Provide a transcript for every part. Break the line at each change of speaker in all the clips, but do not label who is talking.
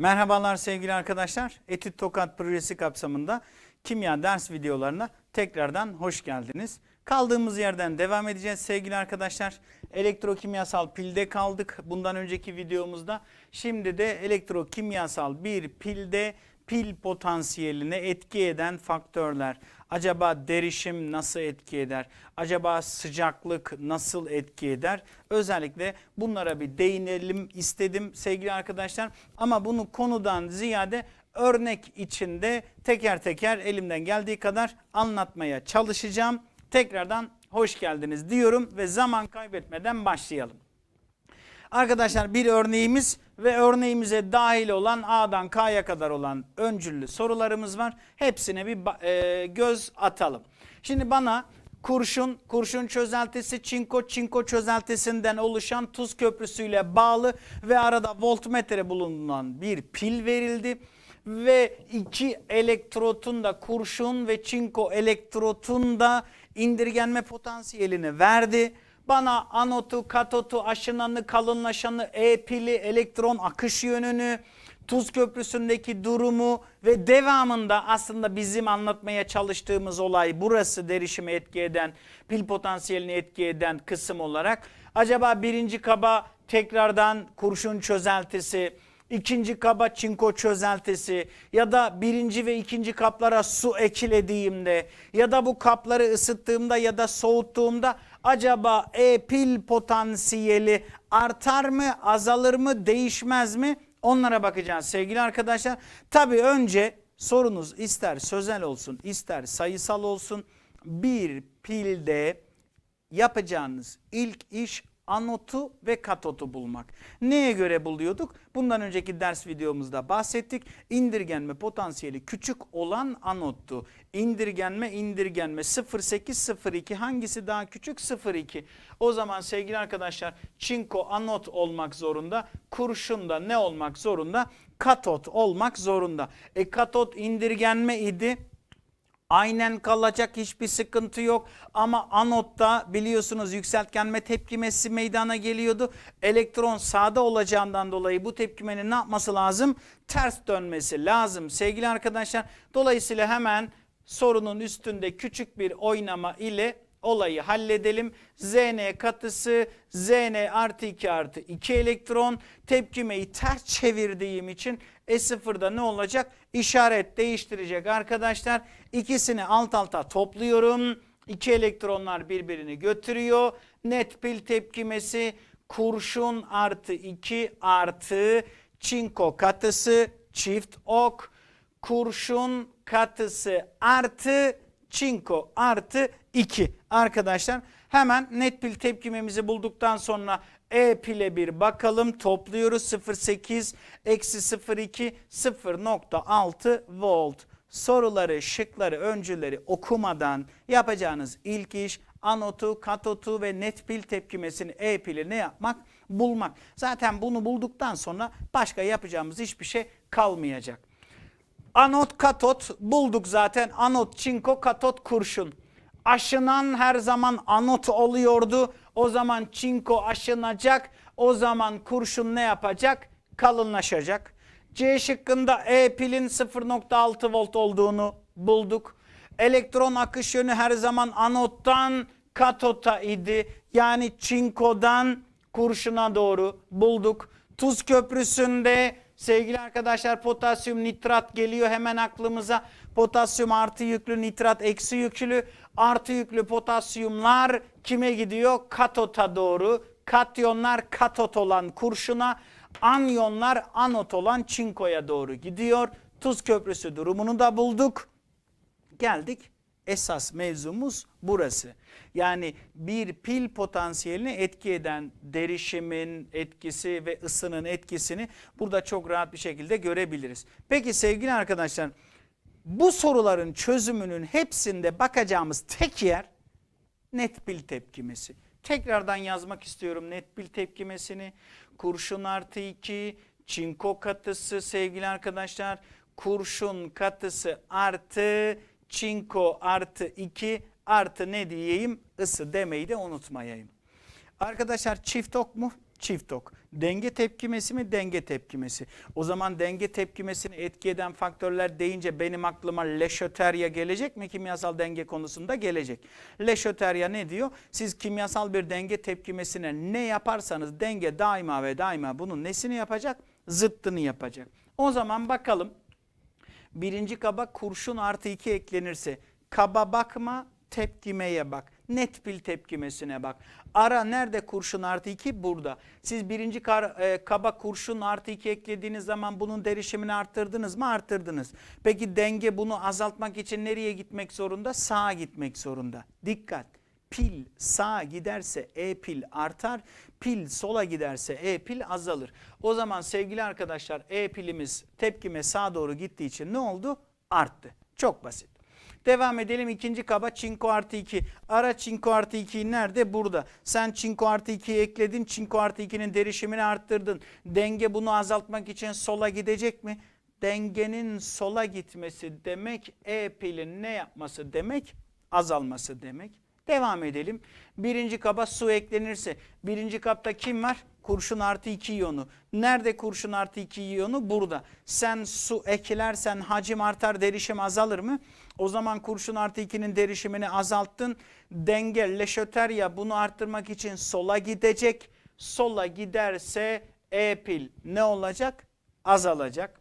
Merhabalar sevgili arkadaşlar. Etüt Tokat projesi kapsamında kimya ders videolarına tekrardan hoş geldiniz. Kaldığımız yerden devam edeceğiz sevgili arkadaşlar. Elektrokimyasal pilde kaldık bundan önceki videomuzda. Şimdi de elektrokimyasal bir pilde pil potansiyeline etki eden faktörler. Acaba derişim nasıl etki eder? Acaba sıcaklık nasıl etki eder? Özellikle bunlara bir değinelim istedim sevgili arkadaşlar. Ama bunu konudan ziyade örnek içinde teker teker elimden geldiği kadar anlatmaya çalışacağım. Tekrardan hoş geldiniz diyorum ve zaman kaybetmeden başlayalım. Arkadaşlar bir örneğimiz ve örneğimize dahil olan A'dan K'ya kadar olan öncüllü sorularımız var. Hepsine bir e, göz atalım. Şimdi bana kurşun, kurşun çözeltisi, çinko, çinko çözeltisinden oluşan tuz köprüsüyle bağlı ve arada voltmetre bulunan bir pil verildi. Ve iki elektrotun da kurşun ve çinko elektrotun da indirgenme potansiyelini verdi. Bana anotu, katotu, aşınanı, kalınlaşanı, E pili, elektron akış yönünü, tuz köprüsündeki durumu ve devamında aslında bizim anlatmaya çalıştığımız olay burası derişimi etki eden, pil potansiyelini etki eden kısım olarak. Acaba birinci kaba tekrardan kurşun çözeltisi, ikinci kaba çinko çözeltisi ya da birinci ve ikinci kaplara su eklediğimde ya da bu kapları ısıttığımda ya da soğuttuğumda acaba E pil potansiyeli artar mı, azalır mı, değişmez mi? Onlara bakacağız sevgili arkadaşlar. Tabii önce sorunuz ister sözel olsun, ister sayısal olsun. Bir pilde yapacağınız ilk iş anotu ve katotu bulmak. Neye göre buluyorduk? Bundan önceki ders videomuzda bahsettik. İndirgenme potansiyeli küçük olan anottu. İndirgenme indirgenme 0.8 hangisi daha küçük 0.2. O zaman sevgili arkadaşlar çinko anot olmak zorunda. Kurşun da ne olmak zorunda? Katot olmak zorunda. E katot indirgenme idi. Aynen kalacak hiçbir sıkıntı yok ama anotta biliyorsunuz yükseltgenme tepkimesi meydana geliyordu. Elektron sağda olacağından dolayı bu tepkimenin ne yapması lazım? Ters dönmesi lazım sevgili arkadaşlar. Dolayısıyla hemen sorunun üstünde küçük bir oynama ile olayı halledelim. Zn katısı Zn artı 2 artı 2 elektron tepkimeyi ters çevirdiğim için E0'da ne olacak? İşaret değiştirecek arkadaşlar. İkisini alt alta topluyorum. İki elektronlar birbirini götürüyor. Net pil tepkimesi kurşun artı 2 artı çinko katısı çift ok kurşun katısı artı çinko artı 2 arkadaşlar. Hemen net pil tepkimemizi bulduktan sonra E pile bir bakalım topluyoruz 0.8 eksi 0.2 0.6 volt. Soruları, şıkları, öncüleri okumadan yapacağınız ilk iş anotu, katotu ve net pil tepkimesini E pili ne yapmak? Bulmak. Zaten bunu bulduktan sonra başka yapacağımız hiçbir şey kalmayacak. Anot katot bulduk zaten. Anot çinko katot kurşun. Aşınan her zaman anot oluyordu. O zaman çinko aşınacak. O zaman kurşun ne yapacak? Kalınlaşacak. C şıkkında E pilin 0.6 volt olduğunu bulduk. Elektron akış yönü her zaman anottan katota idi. Yani çinkodan kurşuna doğru bulduk. Tuz köprüsünde sevgili arkadaşlar potasyum nitrat geliyor hemen aklımıza. Potasyum artı yüklü nitrat eksi yüklü. Artı yüklü potasyumlar kime gidiyor? Katota doğru. Katyonlar katot olan kurşuna, anyonlar anot olan çinkoya doğru gidiyor. Tuz köprüsü durumunu da bulduk. Geldik esas mevzumuz burası. Yani bir pil potansiyelini etki eden derişimin etkisi ve ısının etkisini burada çok rahat bir şekilde görebiliriz. Peki sevgili arkadaşlar bu soruların çözümünün hepsinde bakacağımız tek yer net pil tepkimesi. Tekrardan yazmak istiyorum net pil tepkimesini. Kurşun artı 2, çinko katısı sevgili arkadaşlar. Kurşun katısı artı çinko artı 2 artı ne diyeyim ısı demeyi de unutmayayım. Arkadaşlar çift ok mu? Çift ok. Denge tepkimesi mi? Denge tepkimesi. O zaman denge tepkimesini etki eden faktörler deyince benim aklıma leşoterya gelecek mi? Kimyasal denge konusunda gelecek. Leşoterya ne diyor? Siz kimyasal bir denge tepkimesine ne yaparsanız denge daima ve daima bunun nesini yapacak? Zıttını yapacak. O zaman bakalım birinci kaba kurşun artı 2 eklenirse kaba bakma tepkimeye bak. Net pil tepkimesine bak. Ara nerede kurşun artı 2? Burada. Siz birinci kar, e, kaba kurşun artı 2 eklediğiniz zaman bunun derişimini arttırdınız mı? Arttırdınız. Peki denge bunu azaltmak için nereye gitmek zorunda? Sağa gitmek zorunda. Dikkat. Pil sağa giderse E pil artar, pil sola giderse E pil azalır. O zaman sevgili arkadaşlar E pilimiz tepkime sağa doğru gittiği için ne oldu? Arttı. Çok basit. Devam edelim ikinci kaba çinko artı 2. Ara çinko artı 2'yi nerede? Burada. Sen çinko artı 2'yi ekledin. Çinko artı 2'nin derişimini arttırdın. Denge bunu azaltmak için sola gidecek mi? Dengenin sola gitmesi demek E pilin ne yapması demek? Azalması demek. Devam edelim. Birinci kaba su eklenirse birinci kapta kim var? Kurşun artı 2 iyonu. Nerede kurşun artı 2 iyonu? Burada. Sen su eklersen hacim artar derişim azalır mı? O zaman kurşun artı 2'nin derişimini azalttın. Denge leşoterya bunu arttırmak için sola gidecek. Sola giderse E pil ne olacak? Azalacak.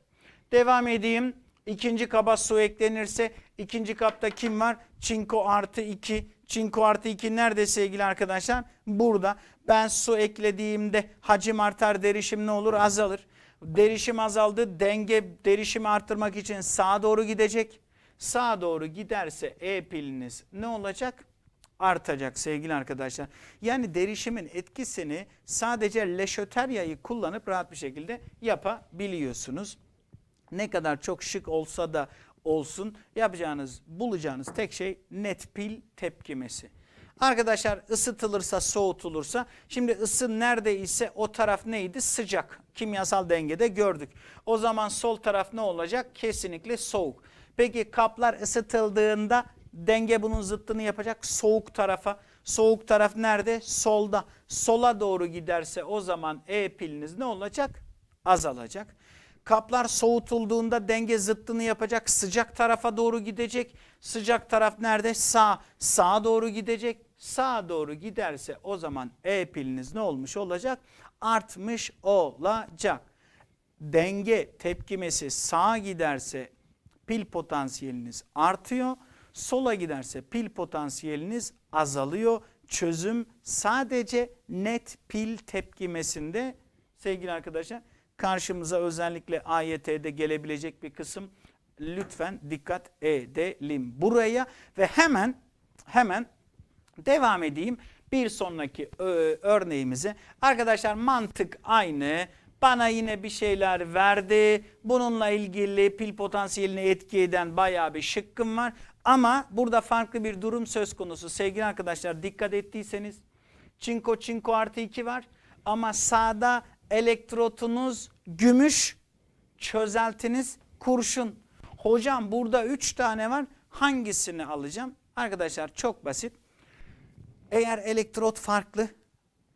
Devam edeyim. İkinci kaba su eklenirse ikinci kapta kim var? Çinko artı 2. Çinko artı 2 nerede sevgili arkadaşlar? Burada. Ben su eklediğimde hacim artar derişim ne olur? Azalır. Derişim azaldı. Denge derişimi arttırmak için sağa doğru gidecek. Sağa doğru giderse E piliniz ne olacak? artacak sevgili arkadaşlar. Yani derişimin etkisini sadece leşoteryayı kullanıp rahat bir şekilde yapabiliyorsunuz. Ne kadar çok şık olsa da olsun yapacağınız, bulacağınız tek şey net pil tepkimesi. Arkadaşlar ısıtılırsa, soğutulursa, şimdi ısı neredeyse o taraf neydi? Sıcak. Kimyasal dengede gördük. O zaman sol taraf ne olacak? Kesinlikle soğuk. Peki kaplar ısıtıldığında denge bunun zıttını yapacak soğuk tarafa. Soğuk taraf nerede? Solda. Sola doğru giderse o zaman E piliniz ne olacak? Azalacak. Kaplar soğutulduğunda denge zıttını yapacak. Sıcak tarafa doğru gidecek. Sıcak taraf nerede? Sağ. Sağa doğru gidecek. Sağa doğru giderse o zaman E piliniz ne olmuş olacak? Artmış olacak. Denge tepkimesi sağa giderse pil potansiyeliniz artıyor. Sola giderse pil potansiyeliniz azalıyor. Çözüm sadece net pil tepkimesinde sevgili arkadaşlar karşımıza özellikle AYT'de gelebilecek bir kısım lütfen dikkat edelim buraya ve hemen hemen devam edeyim bir sonraki ö, örneğimize. Arkadaşlar mantık aynı. Bana yine bir şeyler verdi. Bununla ilgili pil potansiyelini etki eden bayağı bir şıkkım var. Ama burada farklı bir durum söz konusu. Sevgili arkadaşlar dikkat ettiyseniz çinko çinko artı 2 var. Ama sağda elektrotunuz gümüş, çözeltiniz kurşun. Hocam burada 3 tane var. Hangisini alacağım? Arkadaşlar çok basit. Eğer elektrot farklı,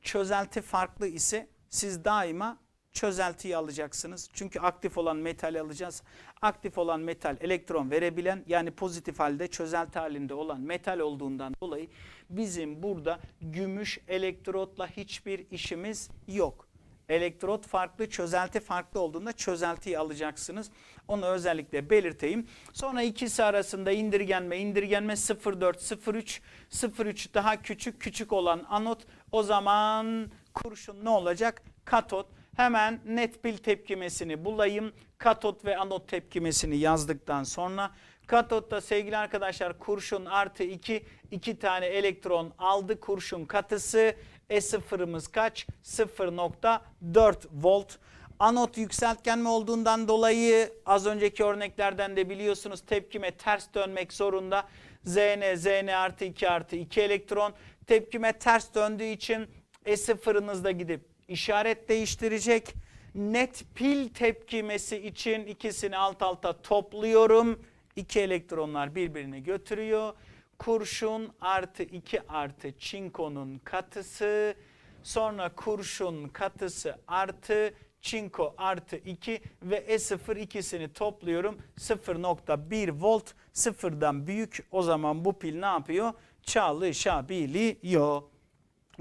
çözelti farklı ise siz daima çözeltiyi alacaksınız. Çünkü aktif olan metal alacağız. Aktif olan metal elektron verebilen yani pozitif halde çözelti halinde olan metal olduğundan dolayı bizim burada gümüş elektrotla hiçbir işimiz yok. Elektrot farklı, çözelti farklı olduğunda çözeltiyi alacaksınız. Onu özellikle belirteyim. Sonra ikisi arasında indirgenme, indirgenme 0,4, 0,3, 0,3 daha küçük, küçük olan anot. O zaman kurşun ne olacak? Katot. Hemen net pil tepkimesini bulayım. Katot ve anot tepkimesini yazdıktan sonra katotta sevgili arkadaşlar kurşun artı 2, 2 tane elektron aldı kurşun katısı. E sıfırımız kaç? 0.4 volt. Anot yükseltgenme olduğundan dolayı az önceki örneklerden de biliyorsunuz tepkime ters dönmek zorunda. Zn, Zn artı 2 artı 2 elektron. Tepkime ters döndüğü için E sıfırınız da gidip işaret değiştirecek. Net pil tepkimesi için ikisini alt alta topluyorum. İki elektronlar birbirini götürüyor. Kurşun artı 2 artı çinkonun katısı Sonra kurşun katısı artı çinko artı 2 ve E0 ikisini topluyorum. 0.1 volt sıfırdan büyük o zaman bu pil ne yapıyor? Çalışabiliyor.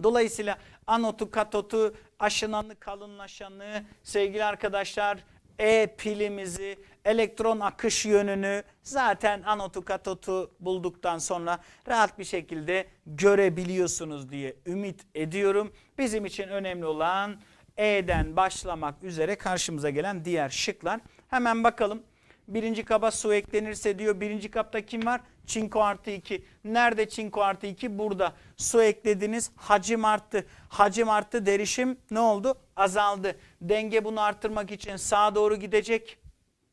Dolayısıyla anotu, katotu, aşınanı, kalınlaşanı sevgili arkadaşlar E pilimizi, elektron akış yönünü zaten anotu, katotu bulduktan sonra rahat bir şekilde görebiliyorsunuz diye ümit ediyorum. Bizim için önemli olan E'den başlamak üzere karşımıza gelen diğer şıklar. Hemen bakalım. Birinci kaba su eklenirse diyor. Birinci kapta kim var? Çinko artı 2. Nerede çinko artı 2? Burada. Su eklediniz. Hacim arttı. Hacim arttı. Derişim ne oldu? Azaldı. Denge bunu arttırmak için sağa doğru gidecek.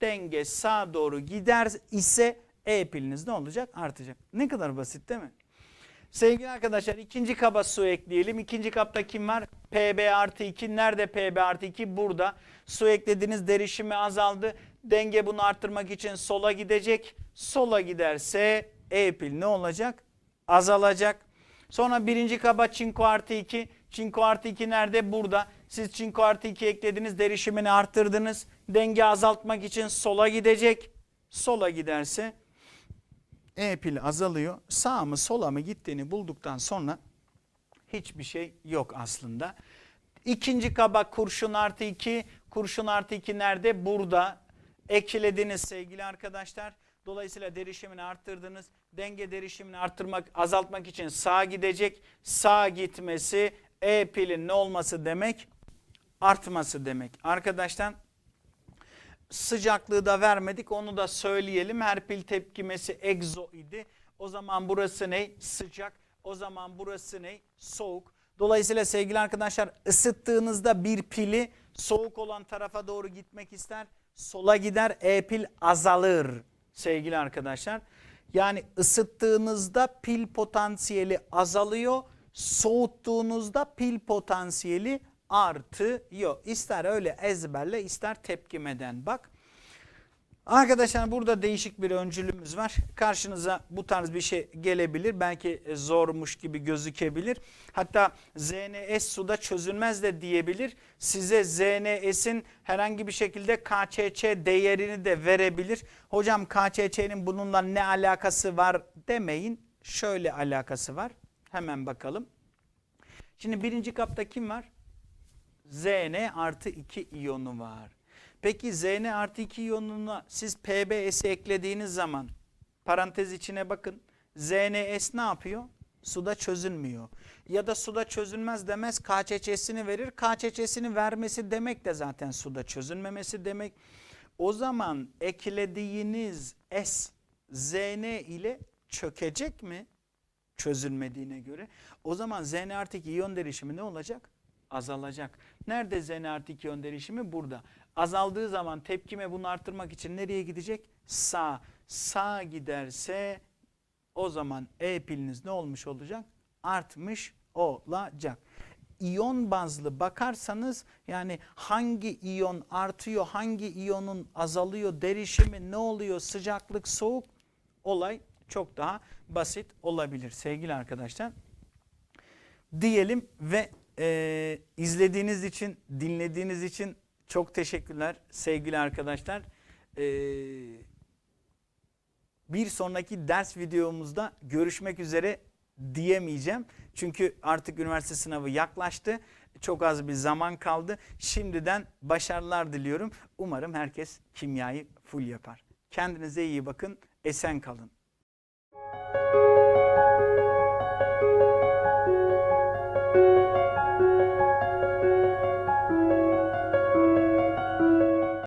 Denge sağa doğru gider ise E piliniz ne olacak? Artacak. Ne kadar basit değil mi? Sevgili arkadaşlar ikinci kaba su ekleyelim. İkinci kapta kim var? PB artı 2. Nerede PB artı 2? Burada. Su eklediniz derişimi azaldı. Denge bunu arttırmak için sola gidecek. Sola giderse E pil ne olacak? Azalacak. Sonra birinci kaba çinko artı 2. Çinko artı 2 nerede? Burada. Siz çinko artı 2 eklediniz. Derişimini arttırdınız. Denge azaltmak için sola gidecek. Sola giderse e pili azalıyor. Sağ mı sola mı gittiğini bulduktan sonra hiçbir şey yok aslında. İkinci kaba kurşun artı 2. Kurşun artı 2 nerede? Burada. Eklediniz sevgili arkadaşlar. Dolayısıyla derişimini arttırdınız. Denge derişimini arttırmak, azaltmak için sağa gidecek. Sağa gitmesi E pilin ne olması demek? Artması demek. Arkadaşlar sıcaklığı da vermedik onu da söyleyelim. Her pil tepkimesi egzo idi. O zaman burası ne? Sıcak. O zaman burası ne? Soğuk. Dolayısıyla sevgili arkadaşlar ısıttığınızda bir pili soğuk olan tarafa doğru gitmek ister. Sola gider E pil azalır sevgili arkadaşlar. Yani ısıttığınızda pil potansiyeli azalıyor. Soğuttuğunuzda pil potansiyeli artıyor. İster öyle ezberle ister tepkimeden bak. Arkadaşlar burada değişik bir öncülümüz var. Karşınıza bu tarz bir şey gelebilir. Belki zormuş gibi gözükebilir. Hatta ZNS suda çözülmez de diyebilir. Size ZNS'in herhangi bir şekilde KÇÇ değerini de verebilir. Hocam KÇÇ'nin bununla ne alakası var demeyin. Şöyle alakası var. Hemen bakalım. Şimdi birinci kapta kim var? Zn artı 2 iyonu var. Peki Zn artı 2 iyonuna siz PbS'i eklediğiniz zaman parantez içine bakın. ZnS ne yapıyor? Suda çözünmüyor. Ya da suda çözünmez demez KÇÇ'sini verir. KÇÇ'sini vermesi demek de zaten suda çözünmemesi demek. O zaman eklediğiniz S Zn ile çökecek mi? Çözülmediğine göre. O zaman Zn artı 2 iyon derişimi ne olacak? Azalacak. Nerede Zn artı 2 iyon derişimi? Burada. Azaldığı zaman tepkime bunu arttırmak için nereye gidecek? Sağ. Sağ giderse o zaman E piliniz ne olmuş olacak? Artmış olacak. İyon bazlı bakarsanız yani hangi iyon artıyor, hangi iyonun azalıyor, derişimi ne oluyor, sıcaklık, soğuk olay çok daha basit olabilir sevgili arkadaşlar. Diyelim ve e, izlediğiniz için, dinlediğiniz için çok teşekkürler sevgili arkadaşlar. E, bir sonraki ders videomuzda görüşmek üzere diyemeyeceğim. Çünkü artık üniversite sınavı yaklaştı. Çok az bir zaman kaldı. Şimdiden başarılar diliyorum. Umarım herkes kimyayı full yapar. Kendinize iyi bakın. Esen kalın.